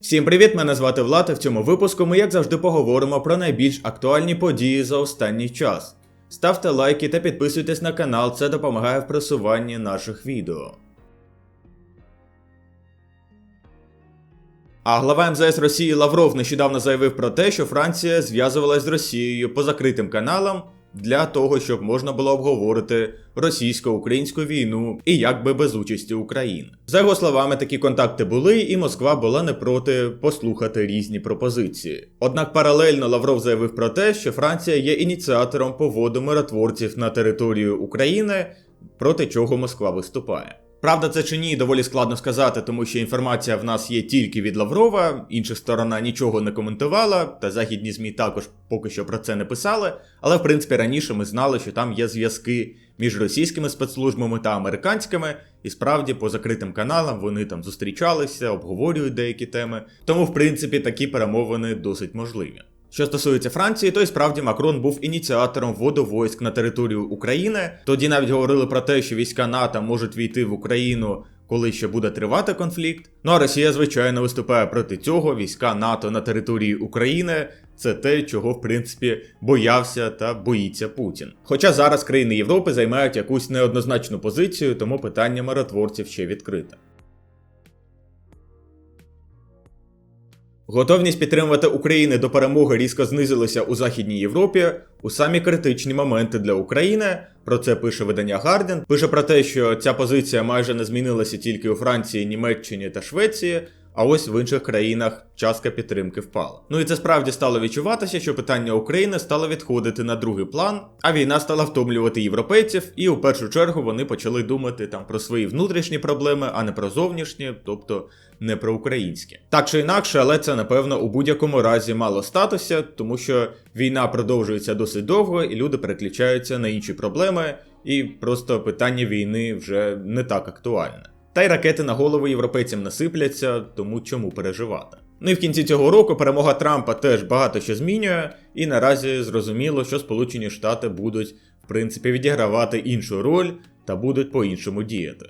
Всім привіт! Мене звати Влад. і В цьому випуску ми, як завжди, поговоримо про найбільш актуальні події за останній час. Ставте лайки та підписуйтесь на канал, це допомагає в просуванні наших відео. А глава МЗС Росії Лавров нещодавно заявив про те, що Франція зв'язувалась з Росією по закритим каналам для того, щоб можна було обговорити російсько-українську війну і якби без участі України. За його словами, такі контакти були, і Москва була не проти послухати різні пропозиції. Однак паралельно Лавров заявив про те, що Франція є ініціатором поводу миротворців на територію України, проти чого Москва виступає. Правда, це чи ні, доволі складно сказати, тому що інформація в нас є тільки від Лаврова, інша сторона нічого не коментувала, та західні ЗМІ також поки що про це не писали. Але в принципі раніше ми знали, що там є зв'язки між російськими спецслужбами та американськими, і справді по закритим каналам вони там зустрічалися, обговорюють деякі теми. Тому, в принципі, такі перемовини досить можливі. Що стосується Франції, то й справді Макрон був ініціатором вводу військ на територію України. Тоді навіть говорили про те, що війська НАТО можуть війти в Україну, коли ще буде тривати конфлікт. Ну а Росія, звичайно, виступає проти цього. Війська НАТО на території України це те, чого в принципі боявся та боїться Путін. Хоча зараз країни Європи займають якусь неоднозначну позицію, тому питання миротворців ще відкрите. Готовність підтримувати Україну до перемоги різко знизилася у Західній Європі у самі критичні моменти для України. Про це пише видання Гарден. Пише про те, що ця позиція майже не змінилася тільки у Франції, Німеччині та Швеції. А ось в інших країнах частка підтримки впала. Ну і це справді стало відчуватися, що питання України стало відходити на другий план, а війна стала втомлювати європейців, і у першу чергу вони почали думати там про свої внутрішні проблеми, а не про зовнішні, тобто не про українські. Так чи інакше, але це напевно у будь-якому разі мало статуся, тому що війна продовжується досить довго, і люди переключаються на інші проблеми, і просто питання війни вже не так актуальне. Та й ракети на голову європейцям насипляться, тому чому переживати. Ну і в кінці цього року перемога Трампа теж багато що змінює, і наразі зрозуміло, що Сполучені Штати будуть, в принципі, відігравати іншу роль та будуть по-іншому діяти.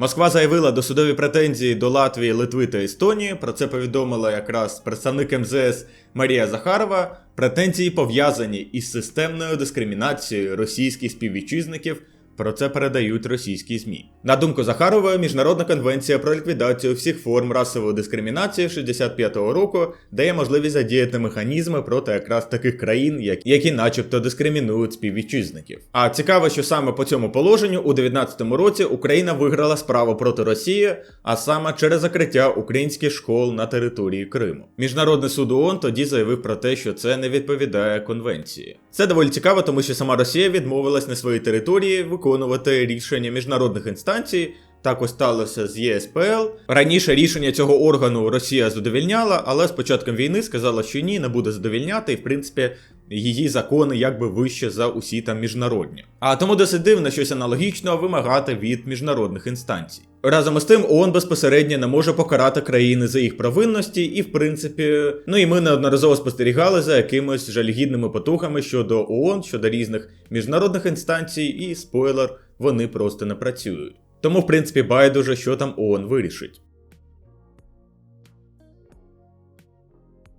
Москва заявила досудові претензії до Латвії, Литви та Естонії. Про це повідомила якраз представник МЗС Марія Захарова. Претензії пов'язані із системною дискримінацією російських співвітчизників. Про це передають російські ЗМІ. На думку Захарової, Міжнародна конвенція про ліквідацію всіх форм расової дискримінації 65-го року дає можливість задіяти механізми проти якраз таких країн, які начебто дискримінують співвітчизників. А цікаво, що саме по цьому положенню у 19-му році Україна виграла справу проти Росії, а саме через закриття українських школ на території Криму. Міжнародний суд ООН тоді заявив про те, що це не відповідає конвенції. Це доволі цікаво, тому що сама Росія відмовилась на своїй території виконувати рішення міжнародних інстанцій. Так ось сталося з ЄСПЛ. Раніше рішення цього органу Росія задовільняла, але з початком війни сказала, що ні, не буде задовільняти, і в принципі її закони якби вище за усі там міжнародні. А тому досить дивно щось аналогічного вимагати від міжнародних інстанцій. Разом із тим, ООН безпосередньо не може покарати країни за їх провинності, і в принципі, ну і ми неодноразово спостерігали за якимись жалюгідними потухами щодо ООН, щодо різних міжнародних інстанцій, і спойлер, вони просто не працюють. Тому, в принципі, байдуже, що там ООН вирішить.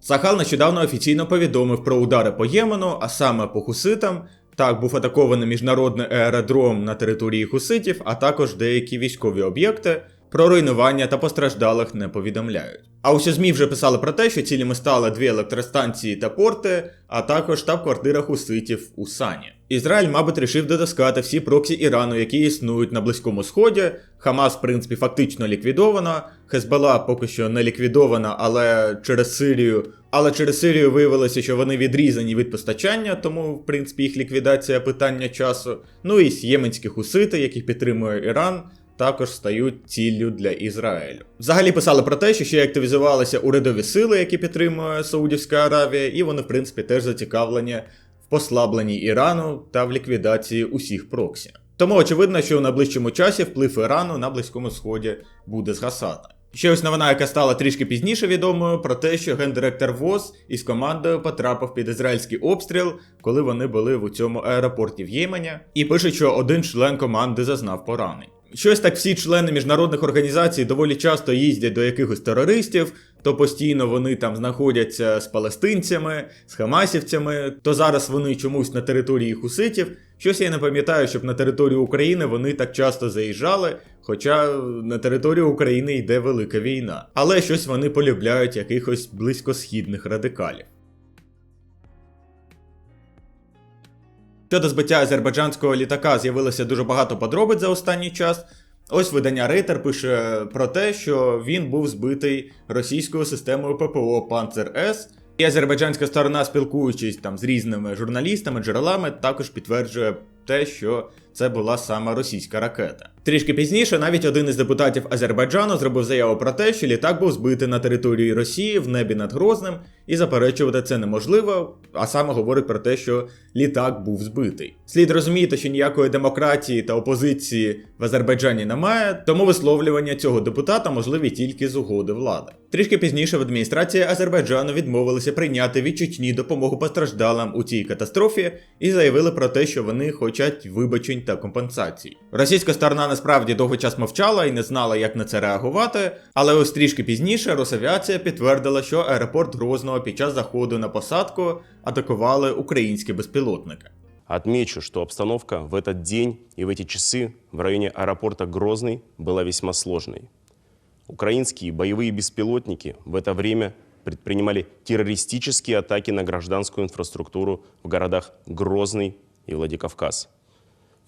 Сахал нещодавно офіційно повідомив про удари по Ємену, а саме по Хуситам. Так, був атакований міжнародний аеродром на території Хуситів, а також деякі військові об'єкти. Про руйнування та постраждалих не повідомляють. А усі ЗМІ вже писали про те, що цілями стали дві електростанції та порти, а також штаб-квартира хуситів у Сані. Ізраїль, мабуть, рішив дотискати всі проксі Ірану, які існують на Близькому Сході. Хамас, в принципі, фактично ліквідована. Хезбала поки що не ліквідована, але через Сирію. Але через Сирію виявилося, що вони відрізані від постачання, тому, в принципі, їх ліквідація питання часу. Ну і єменські хусити, яких підтримує Іран також стають ціллю для Ізраїлю. Взагалі писали про те, що ще активізувалися урядові сили, які підтримує Саудівська Аравія, і вони, в принципі, теж зацікавлені в послабленні Ірану та в ліквідації усіх проксі. Тому очевидно, що в найближчому часі вплив Ірану на Близькому Сході буде згасати. Ще ось новина, яка стала трішки пізніше відомою, про те, що гендиректор ВОЗ із командою потрапив під ізраїльський обстріл, коли вони були в цьому аеропорті в Ємені, і пише, що один член команди зазнав поранень. Щось так всі члени міжнародних організацій доволі часто їздять до якихось терористів, то постійно вони там знаходяться з палестинцями, з хамасівцями, то зараз вони чомусь на території хуситів. Щось я не пам'ятаю, щоб на територію України вони так часто заїжджали, хоча на територію України йде велика війна. Але щось вони полюбляють якихось близькосхідних радикалів. Щодо збиття азербайджанського літака з'явилося дуже багато подробиць за останній час. Ось видання Рейтер пише про те, що він був збитий російською системою ППО Панцер С. І азербайджанська сторона, спілкуючись там з різними журналістами, джерелами, також підтверджує те, що це була саме російська ракета. Трішки пізніше навіть один із депутатів Азербайджану зробив заяву про те, що літак був збитий на території Росії в небі над Грозним, і заперечувати це неможливо, а саме говорить про те, що літак був збитий. Слід розуміти, що ніякої демократії та опозиції в Азербайджані немає, тому висловлювання цього депутата можливі тільки з угоди влади. Трішки пізніше в адміністрації Азербайджану відмовилися прийняти від Чечні допомогу постраждалим у цій катастрофі і заявили про те, що вони хочуть вибачень та компенсацій. Російська сторона насправді довгий час мовчала і не знала, як на це реагувати. Але ось трішки пізніше Росавіація підтвердила, що аеропорт Грозного під час заходу на посадку атакували українські безпілотники. Отмечу, что обстановка в этот день и в эти часы в районе аэропорта Грозный была весьма сложной. Украинские боевые беспилотники в это время предпринимали террористические атаки на гражданскую инфраструктуру в городах Грозный и Владикавказ.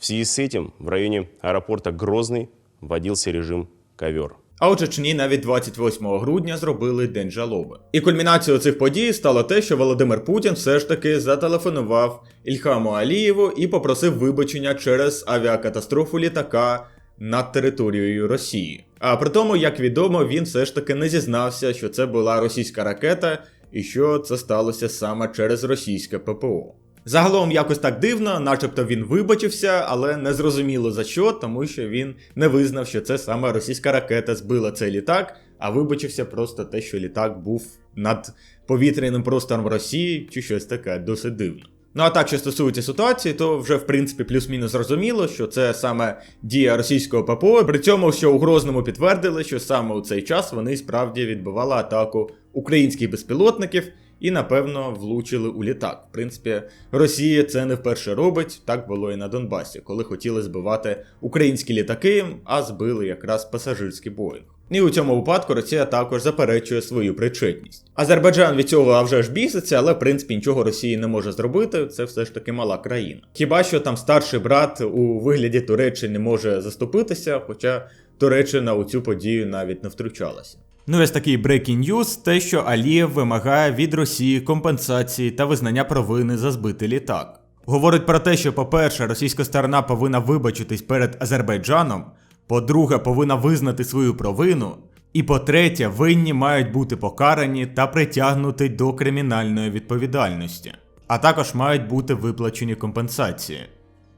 В связи с этим в районе аэропорта Грозный вводился режим «Ковер». А у Чечні навіть 28 грудня зробили день жалоби. І кульмінацією цих подій стало те, що Володимир Путін все ж таки зателефонував Ільхаму Алієву і попросив вибачення через авіакатастрофу літака над територією Росії. А при тому, як відомо, він все ж таки не зізнався, що це була російська ракета і що це сталося саме через російське ППО. Загалом якось так дивно, начебто він вибачився, але не зрозуміло за що, тому що він не визнав, що це саме російська ракета збила цей літак, а вибачився просто те, що літак був над повітряним простором Росії, чи щось таке досить дивно. Ну а так, що стосується ситуації, то вже в принципі плюс-мінус зрозуміло, що це саме дія російського ППО. При цьому, що у Грозному підтвердили, що саме у цей час вони справді відбивали атаку українських безпілотників і, напевно, влучили у літак. В принципі, Росія це не вперше робить. Так було і на Донбасі, коли хотіли збивати українські літаки, а збили якраз пасажирський боїнг. І у цьому випадку Росія також заперечує свою причетність. Азербайджан від цього вже ж біситься, але в принципі нічого Росії не може зробити. Це все ж таки мала країна. Хіба що там старший брат у вигляді Туреччини може заступитися, хоча Туреччина у цю подію навіть не втручалася. Ну, ось такий breaking news, те, що Алієв вимагає від Росії компенсації та визнання провини за збитий літак. Говорить про те, що, по-перше, російська сторона повинна вибачитись перед Азербайджаном, по-друге, повинна визнати свою провину, і по-третє, винні мають бути покарані та притягнуті до кримінальної відповідальності, а також мають бути виплачені компенсації.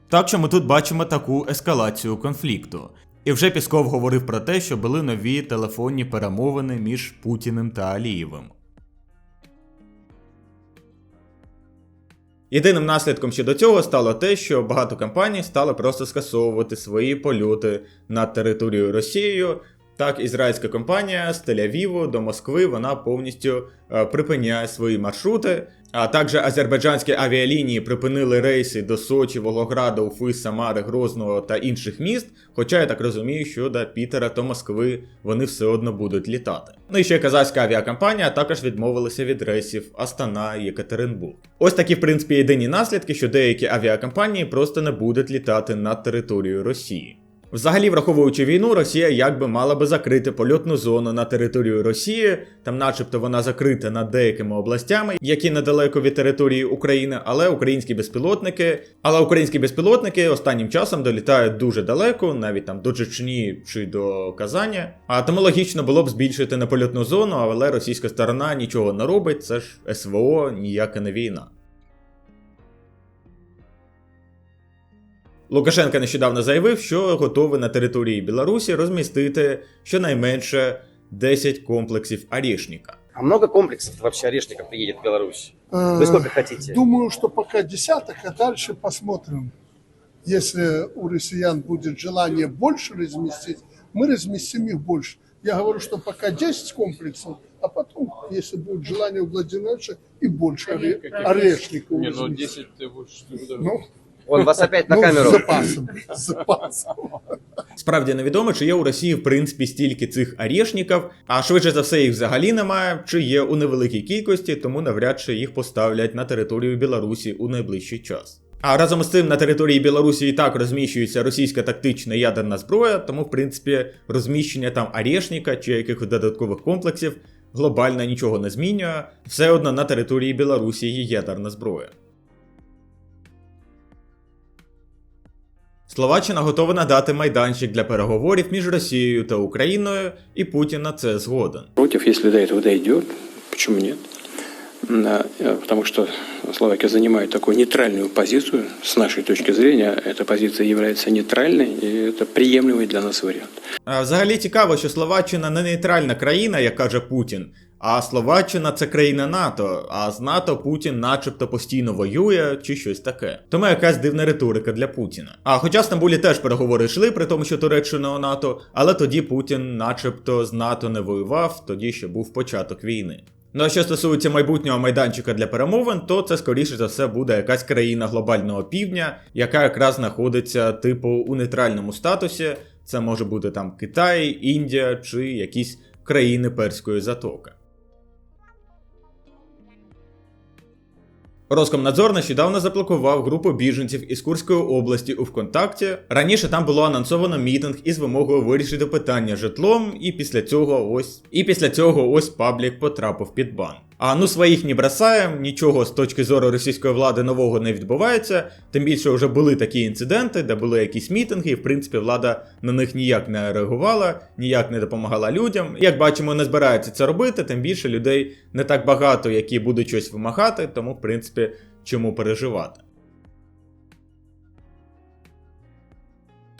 Так що ми тут бачимо таку ескалацію конфлікту. І вже Пісков говорив про те, що були нові телефонні перемовини між Путіним та Алієвим. Єдиним наслідком щодо цього стало те, що багато компаній стали просто скасовувати свої польоти над територією Росією. Так, ізраїльська компанія з Тель-Авіву до Москви вона повністю е, припиняє свої маршрути. А також азербайджанські авіалінії припинили рейси до Сочі, Волгограда, Уфи, Самари, Грозного та інших міст. Хоча я так розумію, що до Пітера та Москви вони все одно будуть літати. Ну і ще казахська авіакомпанія також відмовилася від рейсів Астана і Єкатеринбург. Ось такі, в принципі, єдині наслідки, що деякі авіакомпанії просто не будуть літати над територією Росії. Взагалі, враховуючи війну, Росія якби мала би закрити польотну зону на територію Росії, там, начебто, вона закрита над деякими областями, які недалеко від території України, але українські безпілотники, але українські безпілотники останнім часом долітають дуже далеко, навіть там до Чечні чи до Казані. А тому логічно було б збільшити на польотну зону, але російська сторона нічого не робить. Це ж СВО, ніяка не війна. Лукашенко нещодавно заявив, що готовий на території Білорусі розмістити щонайменше 10 комплексів Орішника. А много комплексов вообще орешников приедет в Беларусь? Вы Э, сколько хотите? Думаю, что пока десяток, а дальше посмотрим. Если у россиян будет желание больше разместить, мы разместим их больше. Я говорю, что пока 10 комплексов, а потом, если будет желание у Владимировича, и больше оре- орешников. Не, ну разместим. 10 ты будешь туда. Ну, Он вас опять на ну, камеру. Запасом. С запасом. Справді невідомо, чи є у Росії в принципі стільки цих арішників, а швидше за все їх взагалі немає, чи є у невеликій кількості, тому навряд чи їх поставлять на територію Білорусі у найближчий час. А разом із цим на території Білорусі і так розміщується російська тактична ядерна зброя, тому в принципі розміщення там арішника чи якихось додаткових комплексів глобально нічого не змінює. Все одно на території Білорусі є ядерна зброя. Словаччина готова надати майданчик для переговорів між Росією та Україною, і Путін на це згоден. против, если до этого дойдет. Почему нет? М, а, э, Потому что Словакия занимает такую нейтральную позицию. С нашей точки зрения, эта позиция является нейтральной, и это приемлемый для нас вариант. А Взагалі цікаво, що Словаччина не нейтральна країна, як каже Путін. А Словаччина це країна НАТО, а з НАТО Путін начебто постійно воює чи щось таке. Тому якась дивна риторика для Путіна. А хоча в Стамбулі теж переговори йшли, при тому, що Туреччина у НАТО, але тоді Путін начебто з НАТО не воював, тоді ще був початок війни. Ну а що стосується майбутнього майданчика для перемовин, то це скоріше за все буде якась країна глобального півдня, яка якраз знаходиться типу у нейтральному статусі. Це може бути там Китай, Індія чи якісь країни Перської затоки. Роскомнадзор нещодавно заблокував групу біженців із Курської області у ВКонтакті. Раніше там було анонсовано мітинг із вимогою вирішити питання житлом, і після цього ось і після цього ось паблік потрапив під бан. А ну своїх не бросаємо, нічого з точки зору російської влади нового не відбувається. Тим більше вже були такі інциденти, де були якісь мітинги, і в принципі влада на них ніяк не реагувала, ніяк не допомагала людям. Як бачимо, не збирається це робити, тим більше людей не так багато, які будуть щось вимагати, тому в принципі чому переживати.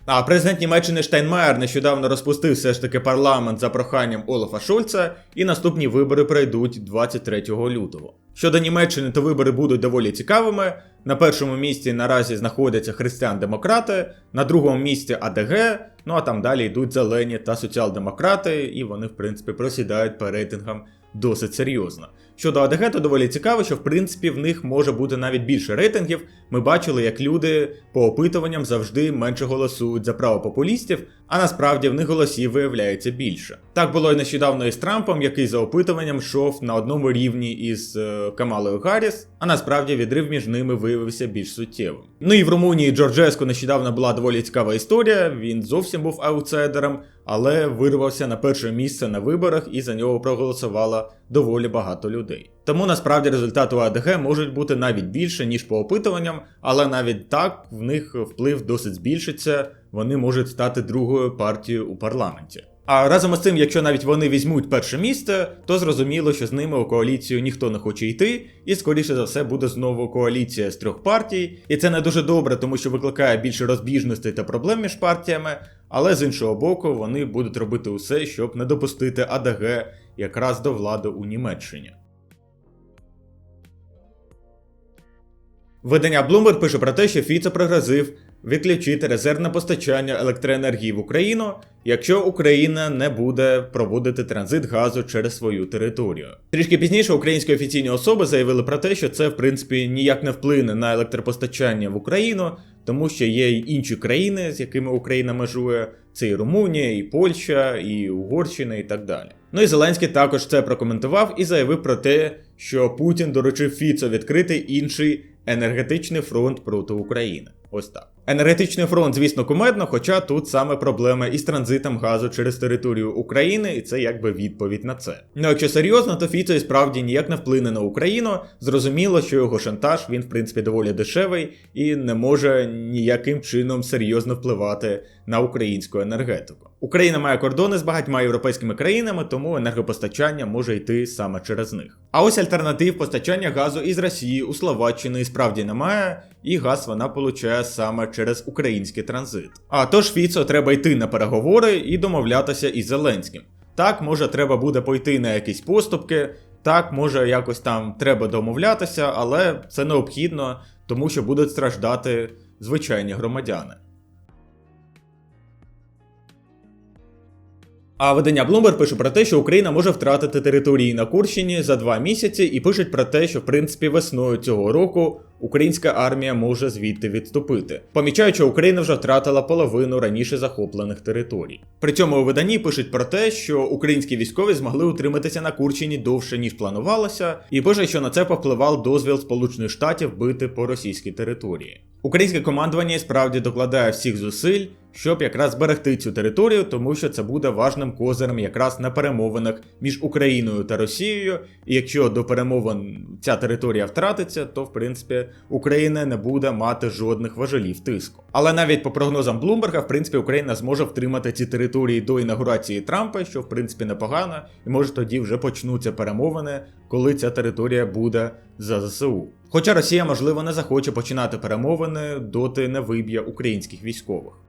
А президент Німеччини Штайнмаєр нещодавно розпустив все ж таки парламент за проханням Олафа Шольца, і наступні вибори пройдуть 23 лютого. Щодо Німеччини, то вибори будуть доволі цікавими. На першому місці наразі знаходяться християн-демократи, на другому місці АДГ, ну а там далі йдуть зелені та соціал-демократи, і вони, в принципі, просідають по рейтингам досить серйозно. Щодо АДГ, то доволі цікаво, що в принципі в них може бути навіть більше рейтингів. Ми бачили, як люди по опитуванням завжди менше голосують за правопопулістів, а насправді в них голосів виявляється більше. Так було і нещодавно із Трампом, який за опитуванням йшов на одному рівні із е, Камалою Гарріс, а насправді відрив між ними виявився більш суттєвим. Ну і в Румунії Джорджеску нещодавно була доволі цікава історія. Він зовсім був аутсайдером, але вирвався на перше місце на виборах і за нього проголосувало доволі багато людей. Тому насправді результати АДГ можуть бути навіть більше, ніж по опитуванням, але навіть так в них вплив досить збільшиться, вони можуть стати другою партією у парламенті. А разом із цим, якщо навіть вони візьмуть перше місце, то зрозуміло, що з ними у коаліцію ніхто не хоче йти, і скоріше за все буде знову коаліція з трьох партій. І це не дуже добре, тому що викликає більше розбіжностей та проблем між партіями. Але з іншого боку, вони будуть робити усе, щоб не допустити АДГ якраз до влади у Німеччині. Видання Bloomberg пише про те, що Фіцо пригрозив відключити резервне постачання електроенергії в Україну, якщо Україна не буде проводити транзит газу через свою територію. Трішки пізніше українські офіційні особи заявили про те, що це в принципі ніяк не вплине на електропостачання в Україну, тому що є й інші країни, з якими Україна межує. Це і Румунія, і Польща, і Угорщина, і так далі. Ну і Зеленський також це прокоментував і заявив про те, що Путін доручив Фіцо відкрити інший енергетичний фронт проти України. Ось так. Енергетичний фронт, звісно, кумедно, хоча тут саме проблема із транзитом газу через територію України, і це якби відповідь на це. Ну якщо серйозно, то Фіцо і справді ніяк не вплине на Україну. Зрозуміло, що його шантаж він в принципі доволі дешевий і не може ніяким чином серйозно впливати на українську енергетику. Україна має кордони з багатьма європейськими країнами, тому енергопостачання може йти саме через них. А ось альтернатив постачання газу із Росії у Словаччину і справді немає, і газ вона получає саме через український транзит. А тож Фіцо треба йти на переговори і домовлятися із Зеленським. Так, може, треба буде пойти на якісь поступки, так, може, якось там треба домовлятися, але це необхідно, тому що будуть страждати звичайні громадяни. А видання Bloomberg пише про те, що Україна може втратити території на Курщині за два місяці, і пишуть про те, що в принципі весною цього року українська армія може звідти відступити, помічаючи, що Україна вже втратила половину раніше захоплених територій. При цьому у виданні пишуть про те, що українські військові змогли утриматися на Курщині довше ніж планувалося, і пише, що на це повпливав дозвіл Сполучених Штатів бити по російській території. Українське командування справді докладає всіх зусиль, щоб якраз зберегти цю територію, тому що це буде важним козирем якраз на перемовинах між Україною та Росією. І якщо до перемовин ця територія втратиться, то в принципі Україна не буде мати жодних важелів тиску. Але навіть по прогнозам Блумберга, в принципі, Україна зможе втримати ці території до інаугурації Трампа, що в принципі непогано, і може тоді вже почнуться перемовини, коли ця територія буде за ЗСУ. Хоча Росія, можливо, не захоче починати перемовини, доти не виб'є українських військових.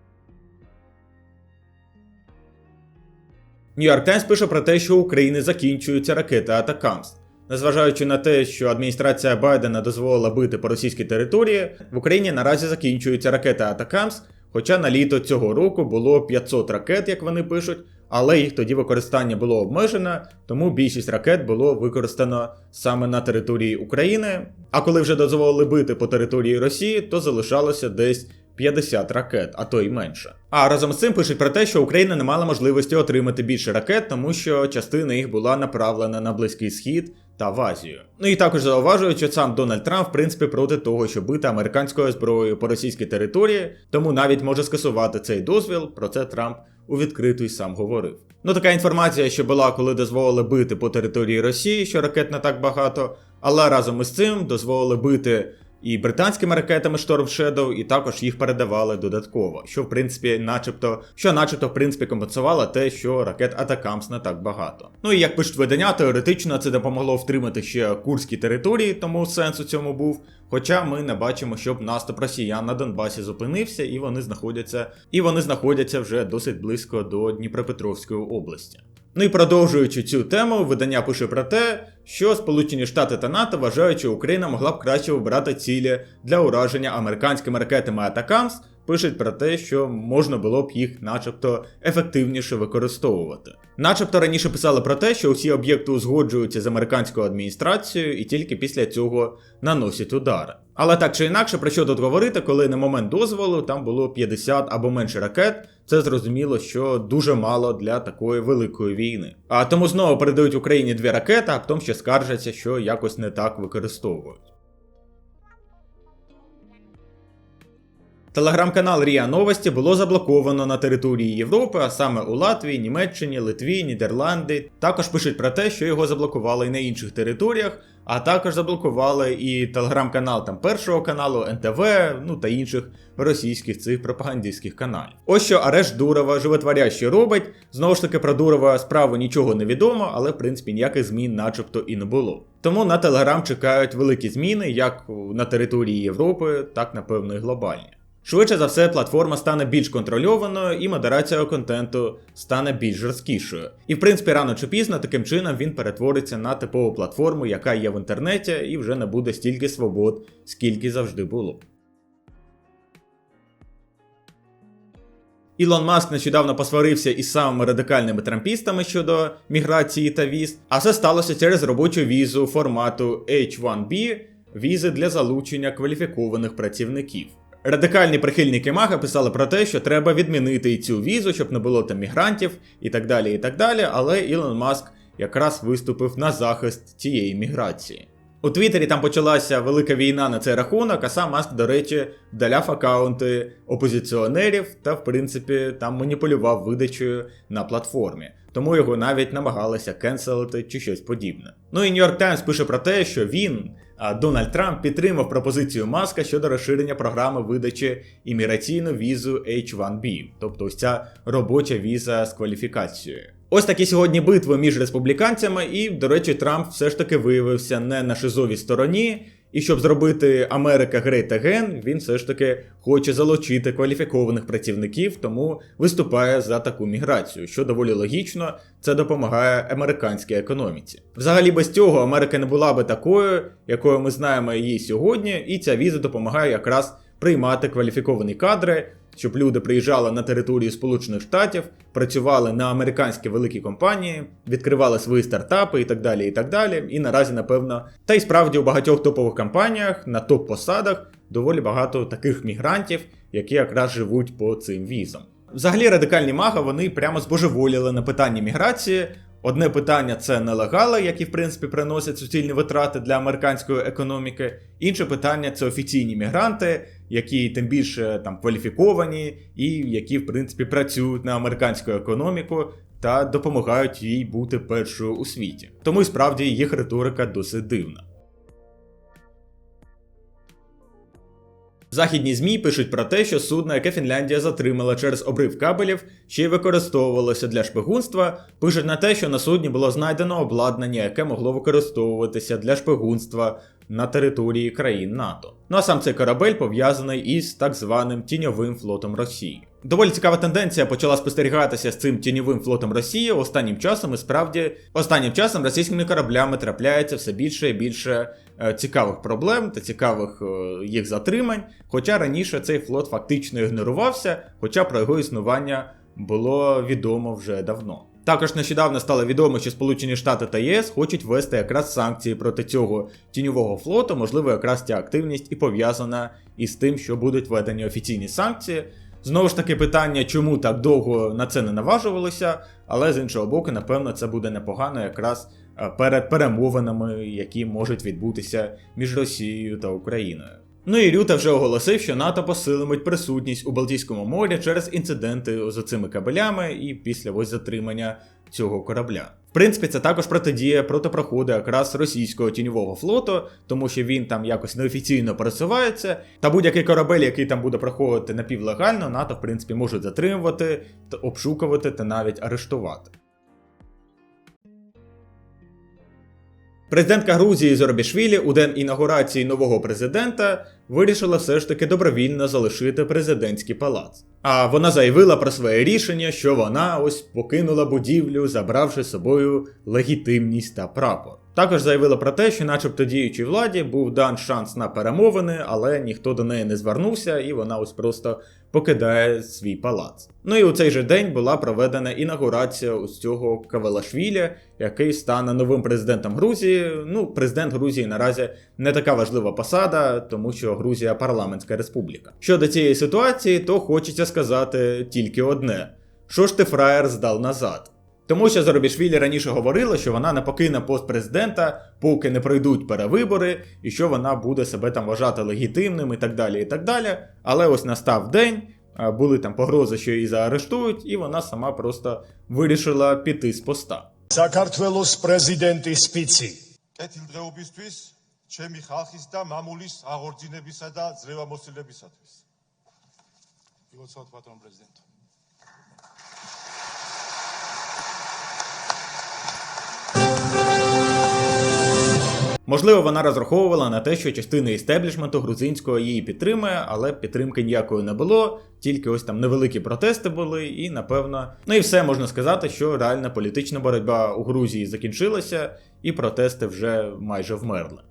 Нью-Йорк Таймс пише про те, що України закінчуються ракети Атакамс. Незважаючи на те, що адміністрація Байдена дозволила бити по російській території, в Україні наразі закінчуються ракети Атакамс, хоча на літо цього року було 500 ракет, як вони пишуть, але їх тоді використання було обмежено, тому більшість ракет було використано саме на території України. А коли вже дозволили бити по території Росії, то залишалося десь 50 ракет, а то й менше. А разом з цим пишуть про те, що Україна не мала можливості отримати більше ракет, тому що частина їх була направлена на Близький Схід та в Азію. Ну і також зауважують, що сам Дональд Трамп, в принципі, проти того, щоб бити американською зброєю по російській території, тому навіть може скасувати цей дозвіл. Про це Трамп у відкриту й сам говорив. Ну така інформація, що була, коли дозволили бити по території Росії, що ракет не так багато, але разом із цим дозволили бити і британськими ракетами Storm Shadow, і також їх передавали додатково, що в принципі, начебто, що начебто, в принципі, компенсувало те, що ракет Атакамс не так багато. Ну і як пишуть видання, теоретично це допомогло втримати ще курські території, тому сенс у цьому був. Хоча ми не бачимо, щоб наступ росіян на Донбасі зупинився, і вони знаходяться, і вони знаходяться вже досить близько до Дніпропетровської області. Ну і продовжуючи цю тему, видання пише про те, що Сполучені Штати та НАТО вважають, що Україна могла б краще вибирати цілі для ураження американськими ракетами Атакамс, пишуть про те, що можна було б їх, начебто, ефективніше використовувати. Начебто раніше писали про те, що усі об'єкти узгоджуються з американською адміністрацією і тільки після цього наносять удари. Але так чи інакше, про що тут говорити, коли на момент дозволу там було 50 або менше ракет, це зрозуміло, що дуже мало для такої великої війни. А тому знову передають Україні дві ракети, а потім ще скаржаться, що якось не так використовують. Телеграм-канал Ріа Новості було заблоковано на території Європи, а саме у Латвії, Німеччині, Литві, Нідерланди. Також пишуть про те, що його заблокували і на інших територіях, а також заблокували і телеграм-канал там першого каналу, НТВ, ну та інших російських цих пропагандистських каналів. Ось що арешт Дурова животворяще робить. Знову ж таки, про Дурова справу нічого не відомо, але в принципі ніяких змін, начебто, і не було. Тому на Телеграм чекають великі зміни, як на території Європи, так напевно і глобальні. Швидше за все, платформа стане більш контрольованою і модерація контенту стане більш жорсткішою. І в принципі, рано чи пізно таким чином він перетвориться на типову платформу, яка є в інтернеті, і вже не буде стільки свобод, скільки завжди було. Ілон Маск нещодавно посварився із самими радикальними трампістами щодо міграції та віз, а це сталося через робочу візу формату H1B візи для залучення кваліфікованих працівників. Радикальні прихильники Мага писали про те, що треба відмінити і цю візу, щоб не було там мігрантів і так далі. і так далі. Але Ілон Маск якраз виступив на захист цієї міграції. У Твіттері там почалася велика війна на цей рахунок, а сам Маск, до речі, вдаляв акаунти опозиціонерів та, в принципі, там маніпулював видачею на платформі. Тому його навіть намагалися кенселити чи щось подібне. Ну і York Times пише про те, що він, Дональд Трамп, підтримав пропозицію Маска щодо розширення програми видачі імміграційну візу H1B, тобто ось ця робоча віза з кваліфікацією. Ось такі сьогодні битви між республіканцями, і, до речі, Трамп все ж таки виявився не на шизовій стороні. І щоб зробити Америка Great Again, він все ж таки хоче залучити кваліфікованих працівників, тому виступає за таку міграцію, що доволі логічно, це допомагає американській економіці. Взагалі без цього Америка не була би такою, якою ми знаємо її сьогодні, і ця віза допомагає якраз приймати кваліфіковані кадри, щоб люди приїжджали на територію Сполучених Штатів, працювали на американські великі компанії, відкривали свої стартапи і так далі. І так далі. І наразі, напевно, та й справді у багатьох топових компаніях на топ-посадах доволі багато таких мігрантів, які якраз живуть по цим візам. Взагалі, радикальні мага вони прямо збожеволіли на питанні міграції. Одне питання це нелегали, які в принципі приносять суцільні витрати для американської економіки. Інше питання це офіційні мігранти, які тим більше там кваліфіковані і які в принципі працюють на американську економіку та допомагають їй бути першою у світі. Тому і справді їх риторика досить дивна. Західні ЗМІ пишуть про те, що судно, яке Фінляндія затримала через обрив кабелів, ще й використовувалося для шпигунства. Пишуть на те, що на судні було знайдено обладнання, яке могло використовуватися для шпигунства на території країн НАТО. Ну а сам цей корабель пов'язаний із так званим тіньовим флотом Росії. Доволі цікава тенденція почала спостерігатися з цим тіньовим флотом Росії останнім часом, і справді останнім часом російськими кораблями трапляється все більше і більше е, цікавих проблем та цікавих е, їх затримань. Хоча раніше цей флот фактично ігнорувався, хоча про його існування було відомо вже давно. Також нещодавно стало відомо, що Сполучені Штати та ЄС хочуть ввести якраз санкції проти цього тіньового флоту. Можливо, якраз ця активність і пов'язана із тим, що будуть введені офіційні санкції. Знову ж таки, питання, чому так довго на це не наважувалося, але з іншого боку, напевно, це буде непогано якраз е, перед перемовинами, які можуть відбутися між Росією та Україною. Ну і Рюта вже оголосив, що НАТО посилимуть присутність у Балтійському морі через інциденти з цими кабелями і після ось затримання цього корабля. В принципі, це також протидія проти проходу якраз російського тіньового флоту, тому що він там якось неофіційно пересувається. Та будь-який корабель, який там буде проходити напівлегально, НАТО в принципі можуть затримувати, обшукувати та навіть арештувати. Президентка Грузії Зорбішвілі у день інаугурації нового президента вирішила все ж таки добровільно залишити президентський палац. А вона заявила про своє рішення, що вона ось покинула будівлю, забравши з собою легітимність та прапор. Також заявила про те, що, начебто, діючій владі був дан шанс на перемовини, але ніхто до неї не звернувся, і вона ось просто покидає свій палац. Ну і у цей же день була проведена інаугурація ось цього Кавелашвілі, який стане новим президентом Грузії. Ну, президент Грузії наразі не така важлива посада, тому що Грузія парламентська республіка. Щодо цієї ситуації, то хочеться сказати тільки одне: що ж ти фраєр здав назад? Тому що Зоробішвілі раніше говорила, що вона не покине пост президента, поки не пройдуть перевибори, і що вона буде себе там вважати легітимним і так далі. і так далі. Але ось настав день, а, були там погрози, що її заарештують, і вона сама просто вирішила піти з поста. საქართველოს პრეზიდენტის სპიცი. კეთილდღეობისთვის, ჩემი ხალხის და მამულის აღორძინებისა და ძლევამოსილებისათვის. გილოცავთ პატრონ პრეზიდენტო. Можливо, вона розраховувала на те, що частина істеблішменту грузинського її підтримує, але підтримки ніякої не було, тільки ось там невеликі протести були, і напевно, ну і все можна сказати, що реальна політична боротьба у Грузії закінчилася, і протести вже майже вмерли.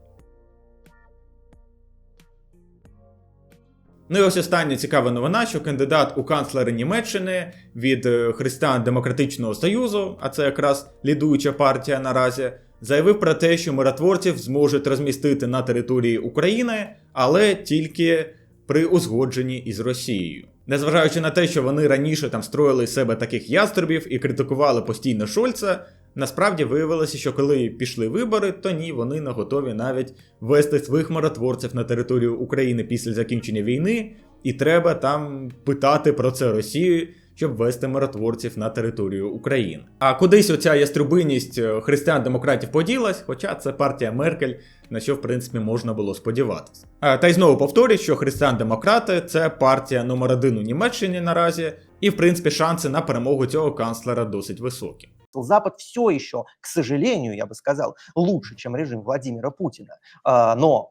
Ну і ось остання цікава новина, що кандидат у канцлери Німеччини від е, Християн-Демократичного Союзу, а це якраз лідуюча партія наразі, заявив про те, що миротворців зможуть розмістити на території України, але тільки при узгодженні із Росією. Незважаючи на те, що вони раніше там строїли себе таких яструбів і критикували постійно Шольца, насправді виявилося, що коли пішли вибори, то ні, вони не готові навіть вести своїх миротворців на територію України після закінчення війни, і треба там питати про це Росію, щоб вести миротворців на територію України. А кудись оця яструбиність е, християн-демократів поділась, хоча це партія Меркель, на що в принципі можна було сподіватися. Та й знову повторюю, що християн-демократи це партія номер один у Німеччині наразі, і в принципі шанси на перемогу цього канцлера досить високі. Запад все еще, к сожалению, я бы сказал, лучше, чем режим Владимира Путина. Но